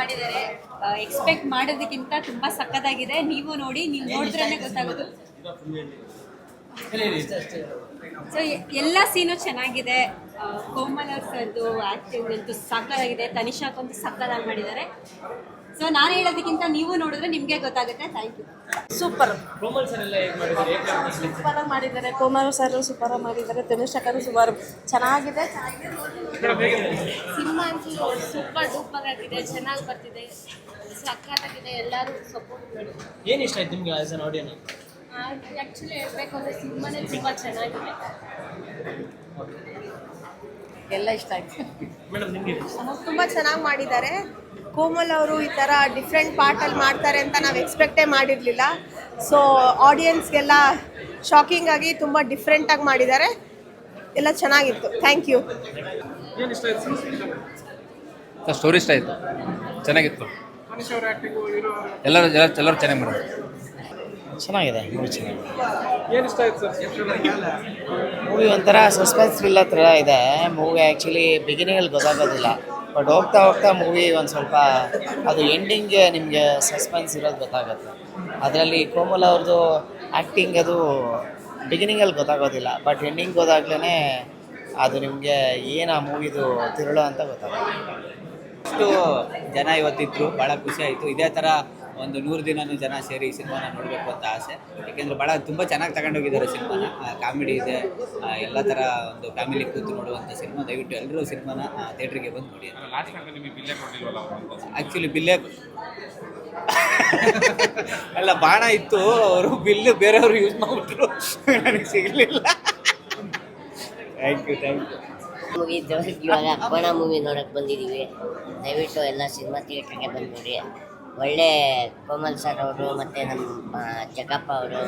ಮಾಡಿದ್ದಾರೆ. ಎಕ್ಸ್ಪೆಕ್ಟ್ ಮಾಡೋದಕ್ಕಿಂತ ತುಂಬಾ ಸಕ್ಕತ್ತಾಗಿದೆ ನೀವು ನೋಡಿ, ನೀವು ನೋಡಿದ್ರೇ ಗೊತ್ತಾಗೋದು. ಸೊ ಎಲ್ಲ ಸೀನು ಚೆನ್ನಾಗಿದೆ. ಕೋಮಲ್ ಸರ್ದು ಆ್ಯಕ್ಟಿಂಗ್ ಅಂತೂ ಸಕ್ಕತ್ತಾಗಿದೆ ತನಿಷಾಕ್ಕಂತೂ ಸಕ್ಕತ್ತಾಗಿ ಮಾಡಿದ್ದಾರೆ. ಸೊ ನಾನು ಹೇಳೋದಕ್ಕಿಂತ ನೀವು ನೋಡಿದ್ರೆ ನಿಮಗೆ ಗೊತ್ತಾಗುತ್ತೆ. Thank you super. Komal sir ಎಲ್ಲ ಹೇಗೆ ಮಾಡಿದ್ದಾರೆ ಹೇಗೆ ಅನಿಸ್ಲಿ ಸೂಪರ್ ಮಾಡಿದ್ದಾರೆ. ಕೋಮಲ್ ಸರ್ ಸೂಪರ್ ಮಾಡಿದ್ದಾರೆ. ತನುಷಕರು ಸೂಪರ್ ಚೆನ್ನಾಗಿದೆ. ಸಿನಿಮಾ ಅಂತೂ ಸೂಪರ್ ಡೂಪರ್ ಆಗಿದೆ. ಚೆನ್ನಾಗಿ ಬರ್ತಿದೆ. ಸಕ್ಕತ್ತಾಗಿದೆ ಎಲ್ಲರೂ ಸಪೋರ್ಟ್ ಮಾಡಿ. ಏನು ಇಷ್ಟ ಆಯ್ತು ನಿಮಗೆ ಆಸ್ ಅನ್ ಆಡಿಯನ್ ಆ್ಯಕ್ಚುಲಿ ಹೇಳ್ಬೇಕು ಅಂದರೆ ಸಿನಿಮಾನೇ ತುಂಬ ಚೆನ್ನಾಗಿದೆ. ಎಲ್ಲ ಇಷ್ಟ ಆಯ್ತು. ಮೇಡಮ್ ನಿಮಗೆ? ತುಂಬ ಚೆನ್ನಾಗಿ ಮಾಡಿದ್ದಾರೆ. ಕೋಮಲ್ ಅವರು ಈ ಥರ ಡಿಫ್ರೆಂಟ್ ಪಾರ್ಟಲ್ಲಿ ಮಾಡ್ತಾರೆ ಅಂತ ನಾವು ಎಕ್ಸ್ಪೆಕ್ಟೇ ಮಾಡಿರಲಿಲ್ಲ. ಸೊ ಆಡಿಯನ್ಸ್ಗೆಲ್ಲ ಶಾಕಿಂಗ್ ಆಗಿ ತುಂಬ ಡಿಫ್ರೆಂಟಾಗಿ ಮಾಡಿದ್ದಾರೆ. ಎಲ್ಲ ಚೆನ್ನಾಗಿತ್ತು. ಥ್ಯಾಂಕ್ ಯು ಏನು ಇಷ್ಟ ಆಯ್ತು ಸರ್ ಸ್ಟೋರಿ ಇಷ್ಟ ಆಯಿತು. ಚೆನ್ನಾಗಿತ್ತು. ಎಲ್ಲರೂ ಎಲ್ಲ- ಎಲ್ಲರೂ ಚೆನ್ನಾಗಿ ಮಾಡಿದ್ರು. ಚೆನ್ನಾಗಿದೆ ಮೂವಿ ಚೆನ್ನಾಗಿದೆ. ಏನು ಇಷ್ಟ ಆಯ್ತು ಸರ್ ಮೂವಿ ಒಂಥರ ಸಸ್ಪೆನ್ಸ್ ಥ್ರಿಲ್ಲರ್ ಥರ ಇದೆ. ಮೂವಿ ಆ್ಯಕ್ಚುಲಿ ಬಿಗಿನಿಂಗಲ್ಲಿ ಗೊತ್ತಾಗೋದಿಲ್ಲ. ಬಟ್ ಹೋಗ್ತಾ ಹೋಗ್ತಾ ಮೂವಿ ಒಂದು ಸ್ವಲ್ಪ ಅದು ಎಂಡಿಂಗ್ಗೆ ನಿಮಗೆ ಸಸ್ಪೆನ್ಸ್ ಇರೋದು ಗೊತ್ತಾಗುತ್ತೆ. ಅದರಲ್ಲಿ ಕೋಮಲ್ ಅವ್ರದ್ದು ಆ್ಯಕ್ಟಿಂಗ್ ಅದು ಬಿಗಿನಿಂಗಲ್ಲಿ ಗೊತ್ತಾಗೋದಿಲ್ಲ ಬಟ್ ಎಂಡಿಂಗ್ ಹೋದಾಗ್ಲೇ ಅದು ನಿಮಗೆ ಏನು ಆ ಮೂವಿದು ತಿರುಳು ಅಂತ ಗೊತ್ತಾಗುತ್ತೆ. ಅಷ್ಟು ಜನ ಇವತ್ತಿದ್ರು ಭಾಳ ಖುಷಿ ಆಯಿತು. ಇದೇ ಥರ ಒಂದು ನೂರು ದಿನಾನು ಜನ ಸೇರಿ ಈ ಸಿನಿಮಾನ ನೋಡಬೇಕು ಅಂತ ಆಸೆ. ಯಾಕೆಂದರೆ ಭಾಳ ತುಂಬ ಚೆನ್ನಾಗಿ ತಗೊಂಡೋಗಿದ್ದಾರೆ ಸಿನಿಮಾನ. ಕಾಮಿಡಿ ಇದೆ. ಎಲ್ಲ ಥರ ಒಂದು ಫ್ಯಾಮಿಲಿ ಕೂತು ನೋಡುವಂಥ ಸಿನಿಮಾ. ದಯವಿಟ್ಟು ಎಲ್ಲರೂ ಸಿನಿಮಾನ ಥಿಯೇಟ್ರಿಗೆ ಬಂದು ನೋಡಿ ಆ್ಯಕ್ಚುಲಿ ಬಿಲ್ಲೇ ಅಲ್ಲ ಬಾಣ ಇತ್ತು. ಅವರು ಬಿಲ್ಲು ಬೇರೆಯವರು ಯೂಸ್ ಮಾಡಿಬಿಟ್ರು. ನನಗೆ ಸಿಗಲಿಲ್ಲ. Thank you thank you movie ಇವಾಗ ಅಪ್ಪಣ ಮೂವಿ ನೋಡಕ್ ಬಂದಿದ್ದೀವಿ ದಯವಿಟ್ಟು ಎಲ್ಲ ಸಿನಿಮಾ ಥಿಯೇಟ್ರಿಗೆ ಬಂದು ನೋಡಿ ಒಳ್ಳೆ ಕೋಮಲ್ ಸರ್ ಅವರು ಮತ್ತು ನಮ್ಮ ಜಗಪ್ಪ ಅವರು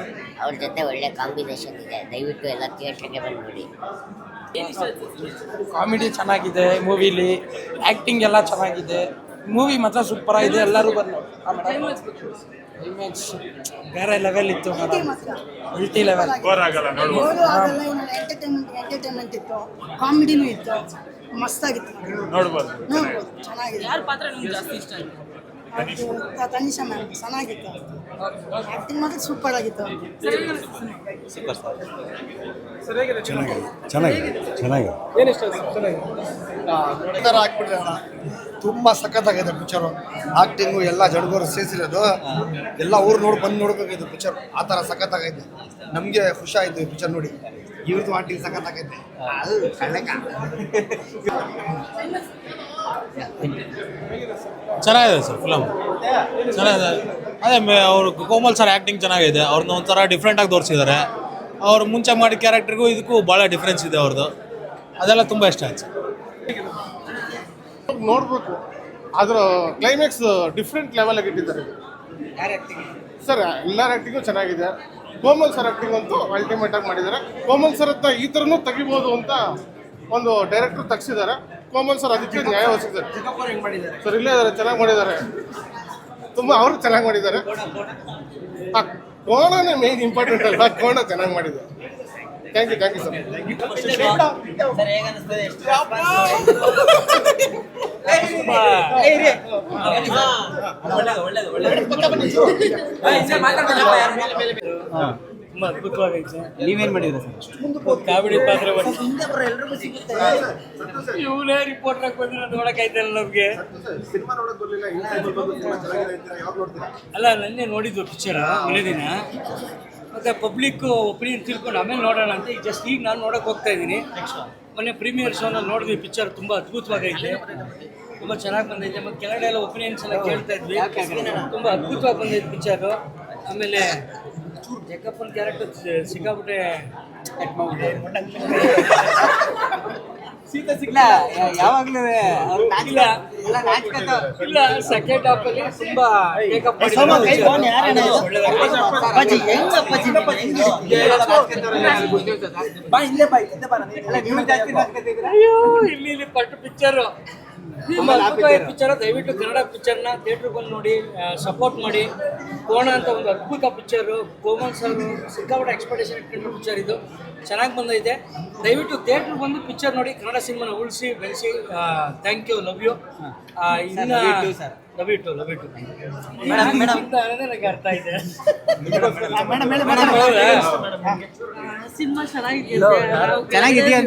ಅವ್ರ ಜೊತೆ ಒಳ್ಳೆ ಕಾಂಬಿನೇಷನ್ ಇದೆ. ದಯವಿಟ್ಟು ಎಲ್ಲ ಥಿಯೇಟ್ರಿಗೆ ಬಂದು ನೋಡಿ ಕಾಮಿಡಿ ಚೆನ್ನಾಗಿದೆ ಮೂವಿಲಿ ಆ್ಯಕ್ಟಿಂಗ್ ಎಲ್ಲ ಚೆನ್ನಾಗಿದೆ. ಮೂವಿ ಮಾತ್ರ ಸೂಪರ್ ಆಗಿದೆ ಎಲ್ಲರೂ ಬಂದು ಇಮೇಜ್ ಬೇರೆ ಲೆವೆಲ್ ಇತ್ತು ಮಲ್ಟಿ ಲೆವೆಲ್ ಎಂಟರ್ಟೈನ್ಮೆಂಟ್ ಇತ್ತು. ಕಾಮಿಡಿನೂ ಇತ್ತು. ಮಸ್ತಾಗಿತ್ತು. ನೋಡ್ಬೋದು. ಚೆನ್ನಾಗಿದೆ. ತನಿಷಾ ಮ್ಯಾಮ್ ಚೆನ್ನಾಗಿತ್ತು. ಆ್ಯಕ್ಟಿಂಗ್ ಮಾತ್ರ ಸೂಪರ್ ಆಗಿತ್ತು. ಏನು ಇಷ್ಟ ಆಯ್ತು ಚೆನ್ನಾಗಿ ಥರ ಹಾಕ್ಬಿಟ್ರೆ ಅಣ್ಣ ತುಂಬ ಸಖತ್ತಾಗಿದೆ ಪಿಕ್ಚರು ಆಕ್ಟಿಂಗು ಎಲ್ಲ ಜಡ್ಗೋರು ಸೇರಿಸಿರೋದು. ಎಲ್ಲ ಊರು ನೋಡಿ ಬಂದು ನೋಡ್ಬೇಕಿದ್ದು ಪಿಕ್ಚರ್ ಆ ಥರ ಸಖತ್ತಾಗೈತೆ ನಮಗೆ ಖುಷಿ ಆಯಿತು ಈ ಪಿಕ್ಚರ್ ನೋಡಿ. ಇವ್ರದ್ದು ಮಾಡಿ ಸಖತ್ತಾಗೈತೆ ಅದು ಕಳ್ಳಕ ಚೆನ್ನಾಗಿದೆ ಸರ್ ಫಿಲಮ್ ಚೆನ್ನಾಗಿದೆ. ಅದೇ ಮೇ- ಅವರು ಕೋಮಲ್ ಸರ್ ಆ್ಯಕ್ಟಿಂಗ್ ಚೆನ್ನಾಗಿದೆ. ಅವ್ರನ್ನ ಒಂಥರ ಡಿಫ್ರೆಂಟಾಗಿ ತೋರಿಸಿದ್ದಾರೆ ಅವ್ರು ಮುಂಚೆ ಮಾಡಿದ ಕ್ಯಾರೆಕ್ಟರ್ಗೂ ಇದಕ್ಕೂ ಭಾಳ ಡಿಫ್ರೆನ್ಸ್ ಇದೆ ಅವ್ರದ್ದು ಅದೆಲ್ಲ ತುಂಬ ಇಷ್ಟ ಆಯ್ತು ನೋಡಬೇಕು. ನೋಡ್ಬೇಕು ಅದರ ಕ್ಲೈಮ್ಯಾಕ್ಸ್ ಡಿಫ್ರೆಂಟ್ ಲೆವೆಲಾಗಿ ಇಟ್ಟಿದ್ದಾರೆ. ಸರ್ ಎಲ್ಲರ ಆ್ಯಕ್ಟಿಂಗು ಚೆನ್ನಾಗಿದೆ. ಕೋಮಲ್ ಸರ್ ಆ್ಯಕ್ಟಿಂಗ್ ಅಂತೂ ಅಲ್ಟಿಮೇಟ್ ಆಗಿ ಮಾಡಿದ್ದಾರೆ. ಕೋಮಲ್ ಸರ್ ಹತ್ರ ಈ ಥರನೂ ತೆಗಿಬೋದು ಅಂತ ಒಂದು ಡೈರೆಕ್ಟರ್ ತಗ್ಸಿದ್ದಾರೆ. ಕೋಮಲ್ ಸರ್ ಅದಕ್ಕೆ ನ್ಯಾಯ ಒದಗಿಸಿದ್ದಾರೆ. ಸರ್ ಇಲ್ಲೇ ಇದ್ದಾರೆ ಚೆನ್ನಾಗಿ ಮಾಡಿದ್ದಾರೆ. ತುಂಬ ಅವರು ಚೆನ್ನಾಗಿ ಮಾಡಿದ್ದಾರೆ. ಆ ಕೋಣನೇ ಮೇನ್ ಇಂಪಾರ್ಟೆಂಟ್ ಅಲ್ಲ ಕೋಣ ಚೆನ್ನಾಗಿ ಮಾಡಿದ್ದಾರೆ. Thank you thank you sir ತುಂಬ ಅದ್ಭುತವಾಗೈತೆ ನೀವೇನು ಮಾಡಿದ್ರೆ ಸರ್? ಕಾಮಿಡಿ ಪಾತ್ರ ಇವನೇ ರಿಪೋರ್ಟರ್ ಬಂದ್ರೆ ನೋಡಕ್ಕಾಯ್ತಲ್ಲ ನಮಗೆ? ಸಿನಿಮಾ ನೋಡೋಕೆ ಬರಲಿಲ್ಲ ಅಲ್ಲ ನನ್ನೆ ನೋಡಿದ್ದು ಪಿಕ್ಚರ್ ಒಳ್ಳೆ ದಿನ. ಮತ್ತೆ ಪಬ್ಲಿಕ್ ಒಪಿನಿಯನ್ ತಿಳ್ಕೊಂಡು ಆಮೇಲೆ ನೋಡೋಣ ಅಂತ. ಈಗ ಜಸ್ಟ್ ಈಗ ನಾನು ನೋಡಕ್ ಹೋಗ್ತಾ ಇದ್ದೀನಿ. ಮೊನ್ನೆ ಪ್ರೀಮಿಯರ್ ಶೋ ನೋಡಿದ್ವಿ ಪಿಕ್ಚರ್ ತುಂಬಾ ಅದ್ಭುತವಾಗೈತೆ. ತುಂಬ ಚೆನ್ನಾಗಿ ಬಂದೈತೆ ಮತ್ತು ಕೆಳಗಡೆ ಎಲ್ಲ ಒಪಿನಿಯನ್ಸ್ ಎಲ್ಲ ಕೇಳ್ತಾ ಇದ್ವಿ ತುಂಬ ಅದ್ಭುತವಾಗಿ ಬಂದೈತೆ ಪಿಕ್ಚರು ಆಮೇಲೆ ಜಗ್ಗಪ್ಪನ ಕ್ಯಾರೆಕ್ಟರ್ ಸಿಕ್ಕಾಬಿಟ್ಟೆ ಸೀತ ಯಾವಾಗಲೂ ಇಲ್ಲ ಇಲ್ಲ ಸೆಕೆಂಡ್ ಹಾಫ್ ಅಲ್ಲಿ ತುಂಬಾ ಅಯ್ಯೋ ಇಲ್ಲಿ ಇಲ್ಲಿ ಪಟ್ಟು ಪಿಕ್ಚರ್ ಪಿಕ್ಚರ್ ದಯವಿಟ್ಟು ಕನ್ನಡ ಪಿಕ್ಚರ್ನ ಥಿಯೇಟ್ರಿಗೆ ಬಂದು ನೋಡಿ ಸಪೋರ್ಟ್ ಮಾಡಿ. ಕೋಣ ಅಂತ ಒಂದು ಅದ್ಭುತ ಪಿಕ್ಚರು ಗೋಮನ್ ಸರ್ ಸಿಕ್ಕಾಪಟ್ಟೆ ಎಕ್ಸ್ಪೆಕ್ಟೇಷನ್ ಇಟ್ಕೊಂಡು ಪಿಕ್ಚರ್ ಇದು. ಚೆನ್ನಾಗಿ ಬಂದೈತೆ. ದಯವಿಟ್ಟು ಥಿಯೇಟ್ರ್ ಬಂದು ಪಿಕ್ಚರ್ ನೋಡಿ ಕನ್ನಡ ಸಿನಿಮಾನ ಉಳಿಸಿ ಬೆಳೆಸಿ ಥ್ಯಾಂಕ್ ಯು ಲವ್ ಯು ಇನ್ನು ಲವ್ ಇಟ್ಟು ಲವ್ ಇಟ್ಟು ಮೇಡಮ್, ಮೇಡಮ್. ನನಗೆ ಅರ್ಥ ಇದೆ ಸಿನಿಮಾ ಚೆನ್ನಾಗಿದೆಯಾ